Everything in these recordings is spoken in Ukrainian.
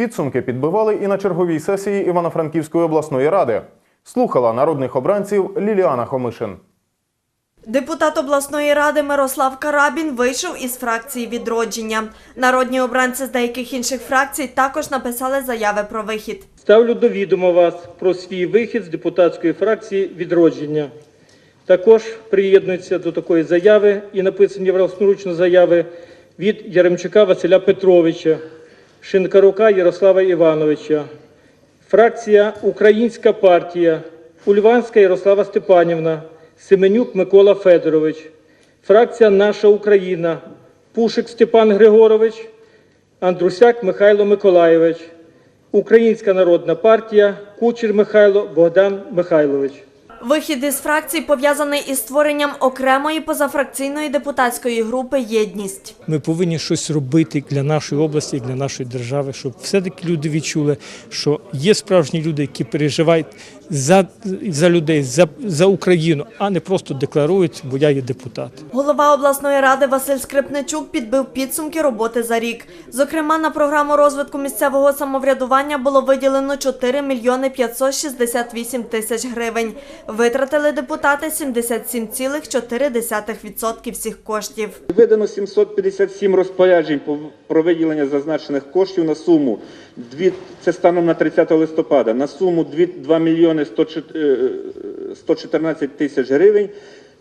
Підсумки підбивали і на черговій сесії Івано-Франківської обласної ради. Слухала народних обранців Ліліана Хомишин. Депутат обласної ради Мирослав Карабін вийшов із фракції відродження. Народні обранці з деяких інших фракцій також написали заяви про вихід. Ставлю до відома вас про свій вихід з депутатської фракції відродження. Також приєднуються до такої заяви і написані власноручно заяви від Яремчука Василя Петровича, Шинкарука Ярослава Івановича, фракція Українська партія, Ульванська Ярослава Степанівна, Семенюк Микола Федорович, фракція Наша Україна, Пушик Степан Григорович, Андрусяк Михайло Миколайович, Українська народна партія, Кучер Михайло Богдан Михайлович. Вихід із фракцій пов'язаний із створенням окремої позафракційної депутатської групи Єдність. Ми повинні щось робити для нашої області, для нашої держави, щоб все-таки люди відчули, що є справжні люди, які переживають за, за людей, за, за Україну, а не просто декларують, бо я є депутат. Голова обласної ради Василь Скрипничук підбив підсумки роботи за рік. Зокрема, на програму розвитку місцевого самоврядування було виділено 4 мільйони 568 тисяч гривень. Витратили депутати 77,4% всіх коштів. Видано 757 розпоряджень по- про виділення зазначених коштів на суму це станом на 30 листопада, на суму дві- 2 мільйони 100 е, 114 тисяч гривень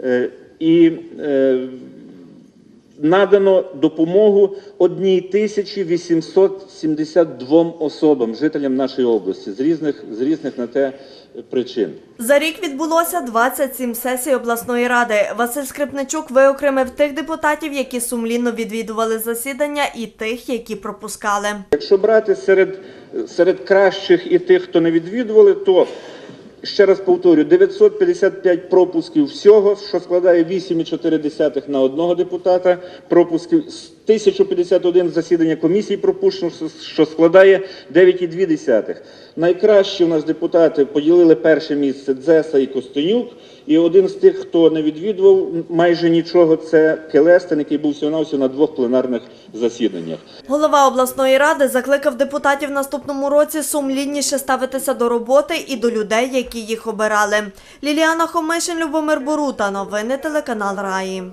е, і е, надано допомогу 1872 особам, жителям нашої області з різних, з різних на те причин. За рік відбулося 27 сесій обласної ради. Василь Скрипничук виокремив тих депутатів, які сумлінно відвідували засідання, і тих, які пропускали. Якщо брати серед, серед кращих і тих, хто не відвідували, то ще раз повторю, 955 пропусків всього, що складає 8,4 на одного депутата, пропусків 1051 засідання комісії пропущено, що складає 9,2. Найкращі у нас депутати поділили перше місце Дзеса і Костенюк, і один з тих, хто не відвідував майже нічого, це Келестин, який був всього на двох пленарних засіданнях. Голова обласної ради закликав депутатів наступному році сумлінніше ставитися до роботи і до людей, які їх обирали. Ліліана Хомишин, Любомир Борута. Новини телеканал Раї.